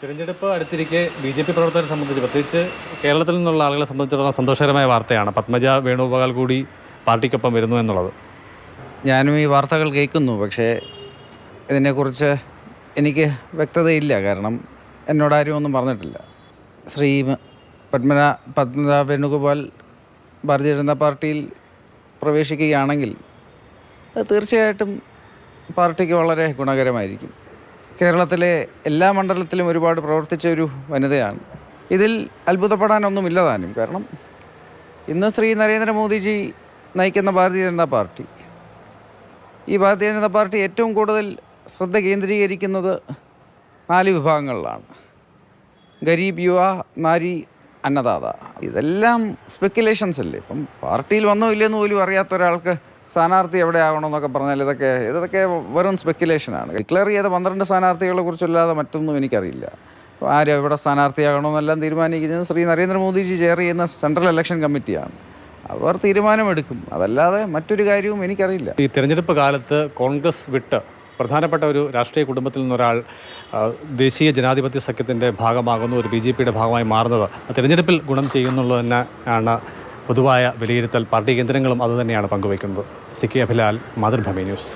തിരഞ്ഞെടുപ്പ് അടുത്തിരിക്കെ B J P പ്രവർത്തകരെ സംബന്ധിച്ച് പ്രത്യേകിച്ച് കേരളത്തിൽ നിന്നുള്ള ആളുകളെ സംബന്ധിച്ചിടത്തോളം സന്തോഷകരമായ വാർത്തയാണ്. പത്മജ വേണുഗോപാൽ കൂടി പാർട്ടിക്കൊപ്പം വരുന്നു എന്നുള്ളത്. ഞാനും ഈ വാർത്തകൾ കേൾക്കുന്നു പക്ഷേ ഇതിനെക്കുറിച്ച് എനിക്ക് വ്യക്തതയില്ല. കാരണം എന്നോടാരും ഒന്നും പറഞ്ഞിട്ടില്ല. ശ്രീ പത്മന പത്മജ വേണുഗോപാൽ ഭാരതീയ ജനതാ പാർട്ടിയിൽ പ്രവേശിക്കുകയാണെങ്കിൽ അത് തീർച്ചയായിട്ടും പാർട്ടിക്ക് വളരെ ഗുണകരമായിരിക്കും. കേരളത്തിലെ എല്ലാ മണ്ഡലത്തിലും ഒരുപാട് പ്രവർത്തിച്ച ഒരു വനിതയാണ്. ഇതിൽ അത്ഭുതപ്പെടാനൊന്നുമില്ല താനും. കാരണം ഇന്ന് ശ്രീ നരേന്ദ്രമോദിജി നയിക്കുന്ന ഭാരതീയ ജനതാ പാർട്ടി. ഈ ഭാരതീയ ജനതാ പാർട്ടി ഏറ്റവും കൂടുതൽ ശ്രദ്ധ കേന്ദ്രീകരിക്കുന്നത് നാല് വിഭാഗങ്ങളിലാണ്. ഗരീബ് യുവ നാരി അന്നദാത. ഇതെല്ലാം സ്പെക്കുലേഷൻസ് അല്ലേ? ഇപ്പം പാർട്ടിയിൽ വന്നോ ഇല്ലെന്ന് പോലും അറിയാത്ത ഒരാൾക്ക് സ്ഥാനാർത്ഥി എവിടെ ആകണമെന്നൊക്കെ പറഞ്ഞാൽ ഇതൊക്കെ ഇതൊക്കെ വെറും സ്പെക്കുലേഷനാണ് ഡിക്ലെയർ ചെയ്ത പന്ത്രണ്ട് സ്ഥാനാർത്ഥികളെ കുറിച്ചല്ലാതെ മറ്റൊന്നും എനിക്കറിയില്ല. അപ്പോൾ ആര് എവിടെ സ്ഥാനാർത്ഥിയാകണമെന്നെല്ലാം തീരുമാനിക്കുന്നത് ശ്രീ നരേന്ദ്രമോദിജി ചെയർ ചെയ്യുന്ന സെൻട്രൽ ഇലക്ഷൻ കമ്മിറ്റിയാണ് അവർ തീരുമാനമെടുക്കും. അതല്ലാതെ മറ്റൊരു കാര്യവും എനിക്കറിയില്ല. ഈ തിരഞ്ഞെടുപ്പ് കാലത്ത് കോൺഗ്രസ് വിട്ട് പ്രധാനപ്പെട്ട ഒരു രാഷ്ട്രീയ കുടുംബത്തിൽ നിന്നൊരാൾ ദേശീയ ജനാധിപത്യ സഖ്യത്തിന്റെ ഭാഗമാകുന്നു ഒരു ബി ജെ പിയുടെ ഭാഗമായി മാറുന്നത്. തിരഞ്ഞെടുപ്പിൽ ഗുണം ചെയ്യുന്നുള്ളത് തന്നെ ആണ് പൊതുവായ വിലയിരുത്തൽ പാർട്ടി കേന്ദ്രങ്ങളും അതുതന്നെയാണ് പങ്കുവയ്ക്കുന്നത്. സിക്കി അഭിലാൽ മാതൃഭൂമി ന്യൂസ്.